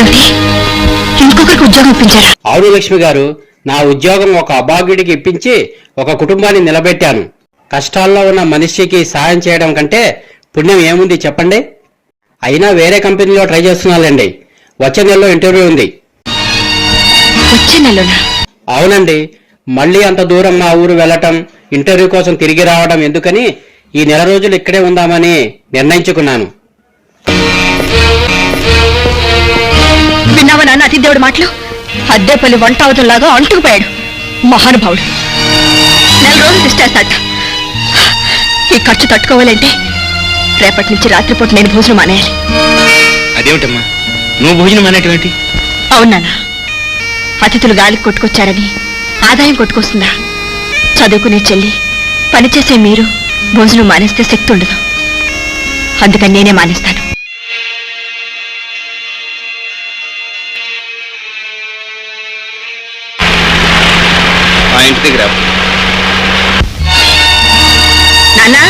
ఏమిటి ఇంకొకరికి ఉద్యోగం ఇప్పించారా? అవును లక్ష్మి గారు నా ఉద్యోగం ఒక అభాగ్యుడికి ఇప్పించి ఒక కుటుంబాన్ని నిలబెట్టాను. కష్టాల్లో ఉన్న మనిషికి సాయం చేయడం కంటే పుణ్యం ఏముంది చెప్పండి? అయినా వేరే కంపెనీలో ట్రై చేస్తున్నానండి వచ్చే నెలలో ఇంటర్వ్యూ ఉంది. వచ్చే నెలలోనా అవునండి. మళ్ళీ అంత దూరం మా ఊరు వెళ్ళటం ఇంటర్వ్యూ కోసం తిరిగి రావడం ఎందుకని ఈ నెల రోజులు ఇక్కడే ఉందామని నిర్ణయించుకున్నాను. విన్నావా నాన్న అతిథేవుడి మాటలు? అద్దెపల్లి వంట అవుతులాగా అంటుకుపోయాడు. మహానుభావుడు. నెల రోజులు తిష్టేస్తాట ఈ ఖర్చు తట్టుకోవాలంటే రేపటి నుంచి రాత్రిపూట నేను భోజనం మానేయాలి. అదేమిటమ్మా? నువ్వు భోజనం అనేటువంటి అవునానా అతిథులు గాలికి కొట్టుకొచ్చారని ఆదాయం కొట్టుకొస్తుందా? చదువుకునే చెల్లి పనిచేసే మీరు భోజనం మానేస్తే శక్తి ఉండదు. అందుకని నేనే మానేస్తాను. మా ఇంటి దగ్గర. నాన్నా?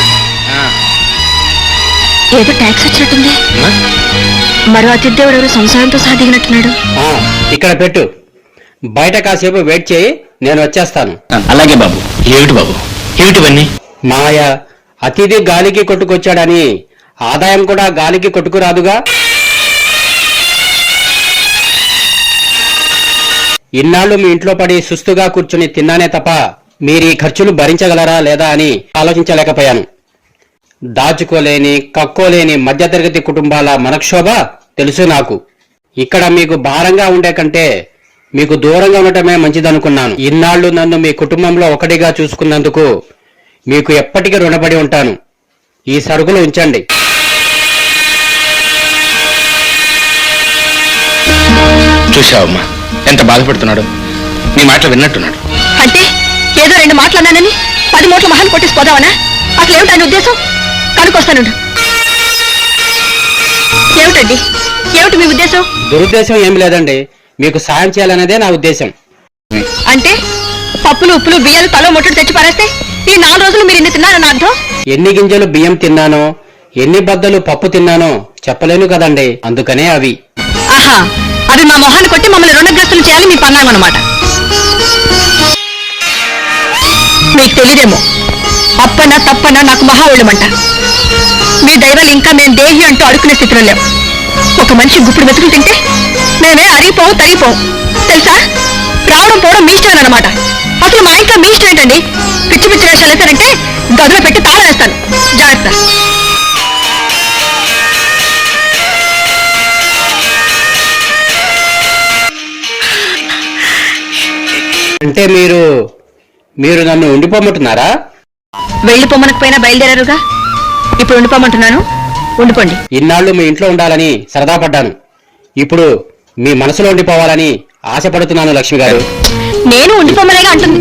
ఏదో ట్యాక్స్ వచ్చినట్టుంది. మరో అతిథేవుడు ఎవరు సంసారంతో సహా దిగినట్టున్నాడు? ఆ, ఇక్కడ పెట్టు. బయట కాసేపు వెయిట్ చేయి నేను వచ్చేస్తాను. అలాగే బాబు. ఏమిటి బాబు? ఏమిటివన్నీ మాయ అతిథి గాలికి కొట్టుకొచ్చాడని ఆదాయం కూడా గాలికి కొట్టుకురాదుగా? ఇన్నాళ్ళు మీ ఇంట్లో పడి సుస్తుగా కూర్చుని తిన్నానే తప్ప మీరు ఈ ఖర్చులు భరించగలరా లేదా అని ఆలోచించలేకపోయాను. దాచుకోలేని కక్కోలేని మధ్యతరగతి కుటుంబాల మనక్షోభ తెలుసు నాకు. ఇక్కడ మీకు భారంగా ఉండే కంటే మీకు దూరంగా ఉండటమే మంచిదనుకున్నాను. ఇన్నాళ్ళు నన్ను మీ కుటుంబంలో ఒకటిగా చూసుకున్నందుకు మీకు ఎప్పటికీ రుణపడి ఉంటాను. ఈ సరుకులు ఉంచండి. చూశావమ్మా. ఎంత బాధపడుతున్నాడు. నీ మాటలు విన్నట్టున్నాడు. అంటే ఏదో రెండు మాటలన్నానని పది మూట్ల మహాన్ కొట్టేసి పోదావనా అసలు ఏమిటి ఆయన ఉద్దేశం? కనుకొస్తానుండు. ఏమిటండి? ఏమిటి మీ ఉద్దేశం? దురుద్దేశం ఏం లేదండి. మీకు సాయం చేయాలనేదే నా ఉద్దేశం. అంటే పప్పులు ఉప్పులు బియ్యాలు తలో ముట్టడు తెచ్చి పారేస్తే ఈ నాలుగు రోజులు మీరు ఇన్ని తిన్నారన్న అర్థం? ఎన్ని గింజలు బియ్యం తిన్నానో ఎన్ని బద్దలు పప్పు తిన్నానో చెప్పలేను కదండి. అందుకనే అవి. ఆహా అవి మా మొహాన్ని కొట్టి మమ్మల్ని రుణగ్రస్తులు చేయాలి మీ పన్నాగం అనమాట మీకు తెలియదేమో అప్పన తప్పన నాకు మహా ఒళ్ళమంట మీ దైవాలు ఇంకా మేము దేహి అంటూ అడుక్కునే స్థితిలో లేవు. ఒక మనిషి గుప్పుడు మెతుకులు తింటే మేమే అరిగిపోవు తరిగిపోవు. తెలుసా? రావడం పోవడం మీ ఇష్టం అనమాట అసలు మా ఇంట్లో మీ ఇష్టం ఏంటండి? పిచ్చి పిచ్చి వేషాలు వేశారంటే గదులు పెట్టి తాళం వేస్తాను. జాగ్రత్త. అంటే మీరు మీరు నన్ను ఉండిపోమంటున్నారా? వెళ్ళిపోమనకపోయినా బయలుదేరారుగా? ఇప్పుడు ఉండిపోమంటున్నాను. ఉండిపోండి. ఇన్నాళ్ళు మీ ఇంట్లో ఉండాలని సరదా పడ్డాను. ఇప్పుడు మీ మనసులో ఉండిపోవాలని ఆశపడుతున్నాను లక్ష్మి గారు. నేను ఉండిపోమనేగా అంటుంది.